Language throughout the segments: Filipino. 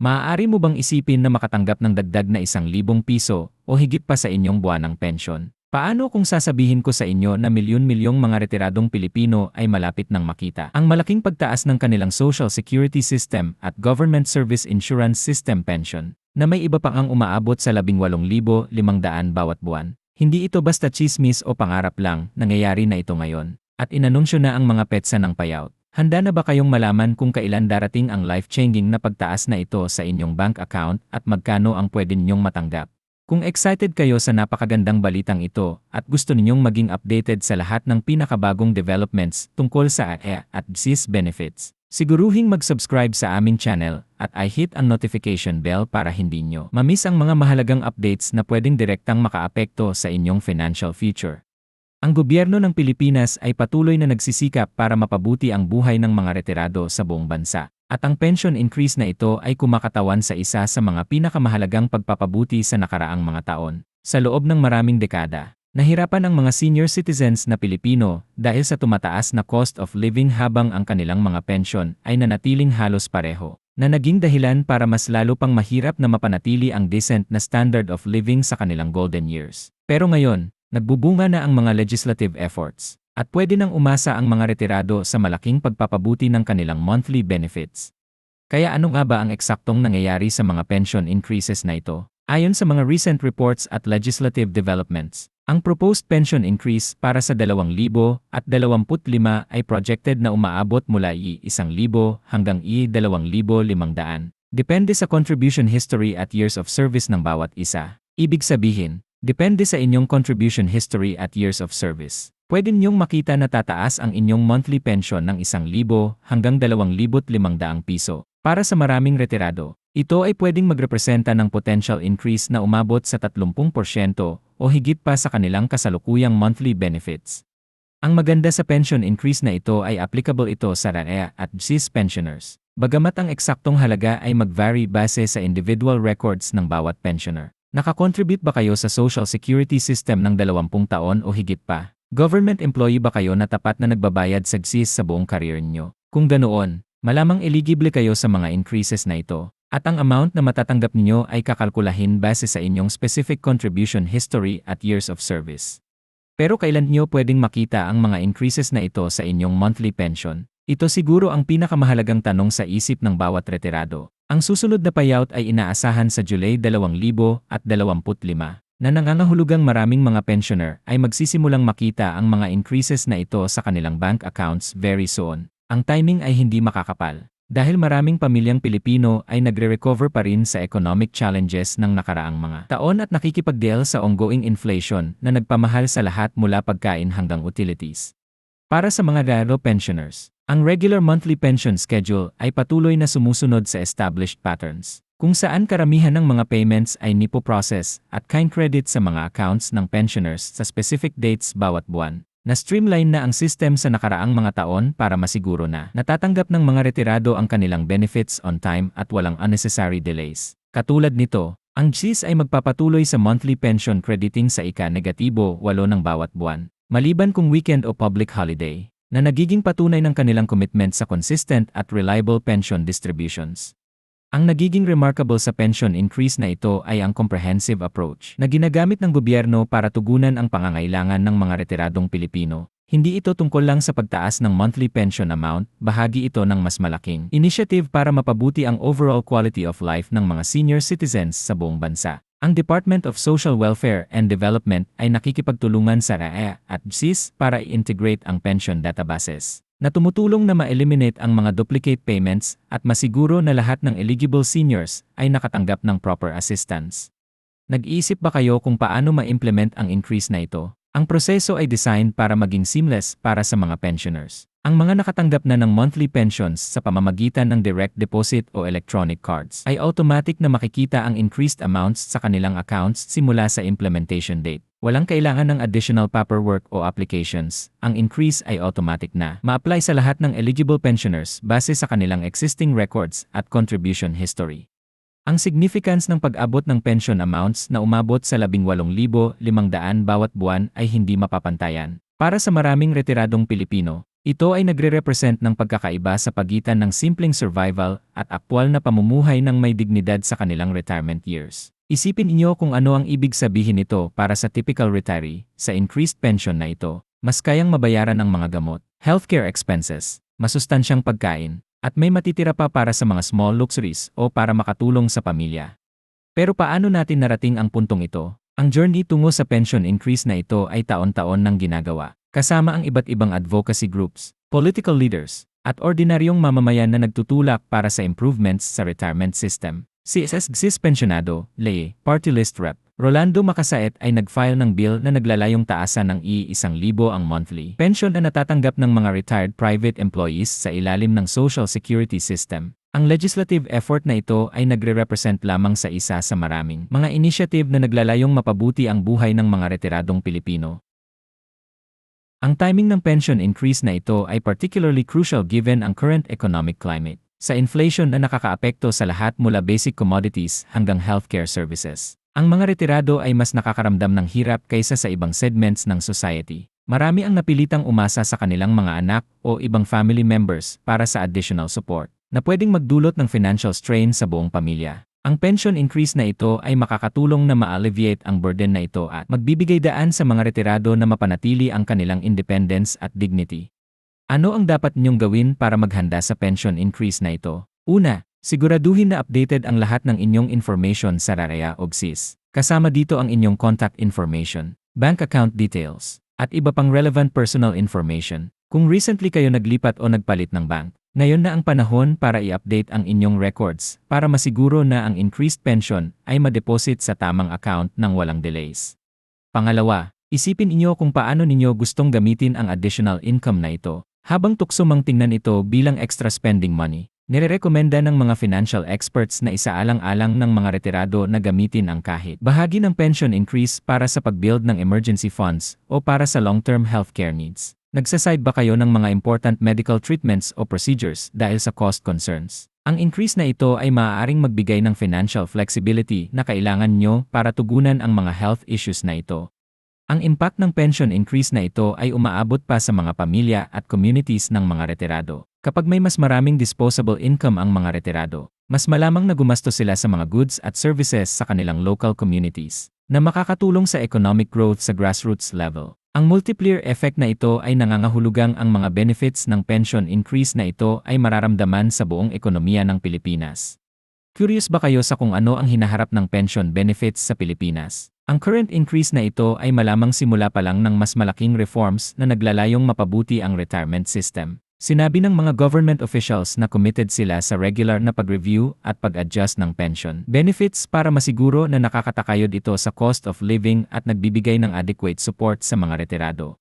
Maaari mo bang isipin na makatanggap ng dagdag na isang libong piso o higit pa sa inyong buwanang pensyon? Paano kung sasabihin ko sa inyo na milyon-milyong mga retiradong Pilipino ay malapit ng makita ang malaking pagtaas ng kanilang social security system at government service insurance system pension na may iba pang ang umaabot sa 18,500 bawat buwan? Hindi ito basta chismis o pangarap lang, nangyayari na ito ngayon. At inanunsyo na ang mga petsa ng payout. Handa na ba kayong malaman kung kailan darating ang life-changing na pagtaas na ito sa inyong bank account at magkano ang pwede ninyong matanggap? Kung excited kayo sa napakagandang balitang ito at gusto ninyong maging updated sa lahat ng pinakabagong developments tungkol sa AE at SIS benefits, siguruhing mag-subscribe sa aming channel at i-hit ang notification bell para hindi nyo mamiss ang mga mahalagang updates na pwedeng direktang makaapekto sa inyong financial future. Ang gobyerno ng Pilipinas ay patuloy na nagsisikap para mapabuti ang buhay ng mga retirado sa buong bansa. At ang pension increase na ito ay kumakatawan sa isa sa mga pinakamahalagang pagpapabuti sa nakaraang mga taon. Sa loob ng maraming dekada, nahirapan ang mga senior citizens na Pilipino dahil sa tumataas na cost of living habang ang kanilang mga pension ay nanatiling halos pareho na naging dahilan para mas lalo pang mahirap na mapanatili ang decent na standard of living sa kanilang golden years. Pero ngayon, Nagbubunga na ang mga legislative efforts, at pwede nang umasa ang mga retirado sa malaking pagpapabuti ng kanilang monthly benefits. Kaya ano nga ba ang eksaktong nangyayari sa mga pension increases na ito? Ayon sa mga recent reports at legislative developments, ang proposed pension increase para sa 2,000 at 25 ay projected na umaabot mula i-1,000 hanggang i-2,500, depende sa contribution history at years of service ng bawat isa. Ibig sabihin, Depende sa inyong contribution history at years of service. Pwede ninyong makita na tataas ang inyong monthly pension ng 1,000 hanggang 2,500 piso. Para sa maraming retirado, ito ay pwedeng magrepresenta ng potential increase na umabot sa 30% o higit pa sa kanilang kasalukuyang monthly benefits. Ang maganda sa pension increase na ito ay applicable ito sa RAEA at GSIS pensioners. Bagamat ang eksaktong halaga ay mag-vary base sa individual records ng bawat pensioner. Nakakontribute ba kayo sa social security system ng 20 taon o higit pa? Government employee ba kayo na tapat na nagbabayad sa GSIS sa buong career nyo? Kung ganoon, malamang eligible kayo sa mga increases na ito. At ang amount na matatanggap ninyo ay kakalkulahin base sa inyong specific contribution history at years of service. Pero kailan nyo pwedeng makita ang mga increases na ito sa inyong monthly pension? Ito siguro ang pinakamahalagang tanong sa isip ng bawat retirado. Ang susunod na payout ay inaasahan sa July 2025 na nangangahulugang maraming mga pensioner ay magsisimulang makita ang mga increases na ito sa kanilang bank accounts very soon. Ang timing ay hindi makakapal dahil maraming pamilyang Pilipino ay nagre-recover pa rin sa economic challenges ng nakaraang mga taon at nakikipagdeal sa ongoing inflation na nagpamahal sa lahat mula pagkain hanggang utilities. Para sa mga garo pensioners, ang regular monthly pension schedule ay patuloy na sumusunod sa established patterns, kung saan karamihan ng mga payments ay nipo-process at kind credit sa mga accounts ng pensioners sa specific dates bawat buwan. Na-streamline na ang system sa nakaraang mga taon para masiguro na natatanggap ng mga retirado ang kanilang benefits on time at walang unnecessary delays. Katulad nito, ang GSIS ay magpapatuloy sa monthly pension crediting sa ika-negatibo walo ng bawat buwan, maliban kung weekend o public holiday na nagiging patunay ng kanilang commitment sa consistent at reliable pension distributions. Ang nagiging remarkable sa pension increase na ito ay ang comprehensive approach na ginagamit ng gobyerno para tugunan ang pangangailangan ng mga retiradong Pilipino. Hindi ito tungkol lang sa pagtaas ng monthly pension amount, bahagi ito ng mas malaking initiative para mapabuti ang overall quality of life ng mga senior citizens sa buong bansa. Ang Department of Social Welfare and Development ay nakikipagtulungan sa RAE at GSIS para i-integrate ang pension databases na tumutulong na ma-eliminate ang mga duplicate payments at masiguro na lahat ng eligible seniors ay nakatanggap ng proper assistance. Nag-iisip ba kayo kung paano ma-implement ang increase na ito? Ang proseso ay designed para maging seamless para sa mga pensioners. Ang mga nakatanggap na ng monthly pensions sa pamamagitan ng direct deposit o electronic cards ay automatic na makikita ang increased amounts sa kanilang accounts simula sa implementation date. Walang kailangan ng additional paperwork o applications. Ang increase ay automatic na ma-apply sa lahat ng eligible pensioners base sa kanilang existing records at contribution history. Ang significance ng pag-abot ng pension amounts na umabot sa 18,500 bawat buwan ay hindi mapapantayan. Para sa maraming retiradong Pilipino, Ito ay nagre-represent ng pagkakaiba sa pagitan ng simpleng survival at aktwal na pamumuhay ng may dignidad sa kanilang retirement years. Isipin inyo kung ano ang ibig sabihin nito para sa typical retiree, sa increased pension na ito, mas kayang mabayaran ang mga gamot, healthcare expenses, masustansyang pagkain, at may matitira pa para sa mga small luxuries o para makatulong sa pamilya. Pero paano natin narating ang puntong ito? Ang journey tungo sa pension increase na ito ay taon-taon nang ginagawa, kasama ang iba't ibang advocacy groups, political leaders, at ordinaryong mamamayan na nagtutulak para sa improvements sa retirement system. Si SSGSIS Pensionado, Leye, Party List Rep, Rolando Makasaet ay nag-file ng bill na naglalayong taasan ng i-isang libo ang monthly pension na natatanggap ng mga retired private employees sa ilalim ng Social Security System. Ang legislative effort na ito ay nagre-represent lamang sa isa sa maraming mga initiative na naglalayong mapabuti ang buhay ng mga retiradong Pilipino. Ang timing ng pension increase na ito ay particularly crucial given ang current economic climate sa inflation na nakakaapekto sa lahat mula basic commodities hanggang healthcare services. Ang mga retirado ay mas nakakaramdam ng hirap kaysa sa ibang segments ng society. Marami ang napilitang umasa sa kanilang mga anak o ibang family members para sa additional support na pwedeng magdulot ng financial strain sa buong pamilya. Ang pension increase na ito ay makakatulong na ma-alleviate ang burden na ito at magbibigay daan sa mga retirado na mapanatili ang kanilang independence at dignity. Ano ang dapat ninyong gawin para maghanda sa pension increase na ito? Una, siguraduhin na updated ang lahat ng inyong information sa RAREA o GSIS. Kasama dito ang inyong contact information, bank account details, at iba pang relevant personal information. Kung recently kayo naglipat o nagpalit ng bank, ngayon na ang panahon para i-update ang inyong records para masiguro na ang increased pension ay ma-deposit sa tamang account ng walang delays. Pangalawa, isipin inyo kung paano ninyo gustong gamitin ang additional income na ito. Habang tukso mang tingnan ito bilang extra spending money, nirerekomenda ng mga financial experts na isaalang-alang ng mga retirado na gamitin ang kahit bahagi ng pension increase para sa pag-build ng emergency funds o para sa long-term healthcare needs. Nagsaside ba kayo ng mga important medical treatments o procedures dahil sa cost concerns? Ang increase na ito ay maaaring magbigay ng financial flexibility na kailangan nyo para tugunan ang mga health issues na ito. Ang impact ng pension increase na ito ay umaabot pa sa mga pamilya at communities ng mga retirado. Kapag may mas maraming disposable income ang mga retirado, mas malamang na gumastos sila sa mga goods at services sa kanilang local communities na makakatulong sa economic growth sa grassroots level. Ang multiplier effect na ito ay nangangahulugang ang mga benefits ng pension increase na ito ay mararamdaman sa buong ekonomiya ng Pilipinas. Curious ba kayo sa kung ano ang hinaharap ng pension benefits sa Pilipinas? Ang current increase na ito ay malamang simula pa lang ng mas malaking reforms na naglalayong mapabuti ang retirement system. Sinabi ng mga government officials na committed sila sa regular na pag-review at pag-adjust ng pension benefits para masiguro na nakakatakayod ito sa cost of living at nagbibigay ng adequate support sa mga retirado.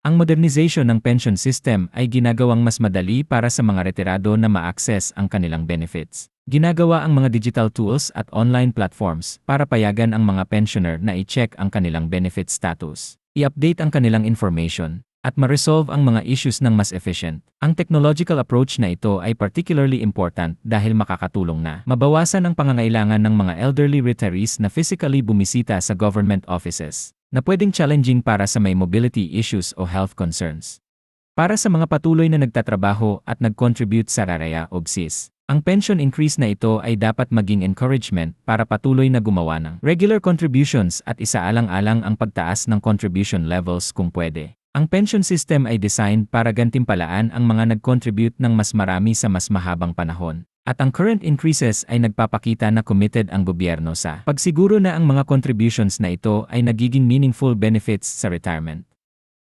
Ang modernization ng pension system ay ginagawang mas madali para sa mga retirado na ma-access ang kanilang benefits. Ginagawa ang mga digital tools at online platforms para payagan ang mga pensioner na i-check ang kanilang benefit status, i-update ang kanilang information, at ma-resolve ang mga issues ng mas efficient. Ang technological approach na ito ay particularly important dahil makakatulong na mabawasan ang pangangailangan ng mga elderly retirees na physically bumisita sa government offices na pwedeng challenging para sa may mobility issues o health concerns. Para sa mga patuloy na nagtatrabaho at nag-contribute sa RAREA o GSIS, ang pension increase na ito ay dapat maging encouragement para patuloy na gumawa ng regular contributions at isaalang-alang ang pagtaas ng contribution levels kung pwede. Ang pension system ay designed para gantimpalaan ang mga nag-contribute ng mas marami sa mas mahabang panahon. At ang current increases ay nagpapakita na committed ang gobyerno sa pagsiguro na ang mga contributions na ito ay nagiging meaningful benefits sa retirement.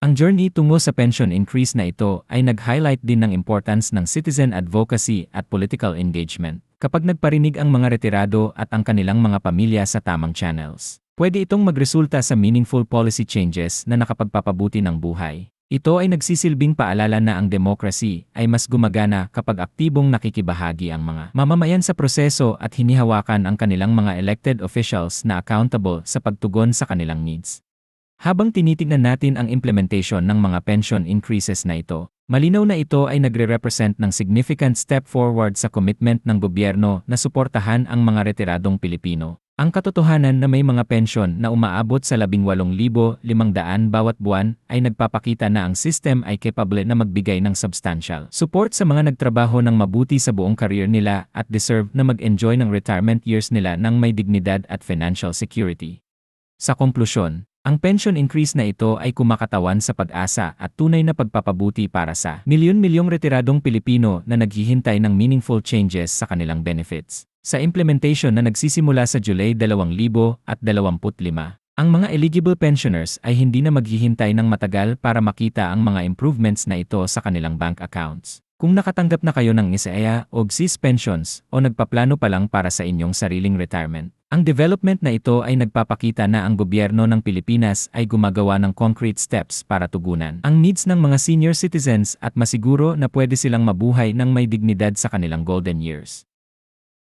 Ang journey tungo sa pension increase na ito ay nag-highlight din ng importance ng citizen advocacy at political engagement kapag nagparinig ang mga retirado at ang kanilang mga pamilya sa tamang channels. Pwede itong magresulta sa meaningful policy changes na nakapagpapabuti ng buhay. Ito ay nagsisilbing paalala na ang demokrasi ay mas gumagana kapag aktibong nakikibahagi ang mga mamamayan sa proseso at hinihawakan ang kanilang mga elected officials na accountable sa pagtugon sa kanilang needs. Habang tinitingnan natin ang implementation ng mga pension increases na ito, malinaw na ito ay nagre-represent ng significant step forward sa commitment ng gobyerno na suportahan ang mga retiradong Pilipino Ang katotohanan na may mga pensyon na umaabot sa 18,500 bawat buwan ay nagpapakita na ang system ay capable na magbigay ng substantial support sa mga nagtrabaho ng mabuti sa buong career nila at deserve na mag-enjoy ng retirement years nila ng may dignidad at financial security. Sa konklusyon, ang pension increase na ito ay kumakatawan sa pag-asa at tunay na pagpapabuti para sa milyon-milyong retiradong Pilipino na naghihintay ng meaningful changes sa kanilang benefits. Sa implementation na nagsisimula sa July 2025, ang mga eligible pensioners ay hindi na maghihintay ng matagal para makita ang mga improvements na ito sa kanilang bank accounts. Kung nakatanggap na kayo ng ISAEA o GSIS pensions o nagpaplano pa lang para sa inyong sariling retirement, ang development na ito ay nagpapakita na ang gobyerno ng Pilipinas ay gumagawa ng concrete steps para tugunan ang needs ng mga senior citizens at masiguro na pwede silang mabuhay ng may dignidad sa kanilang golden years.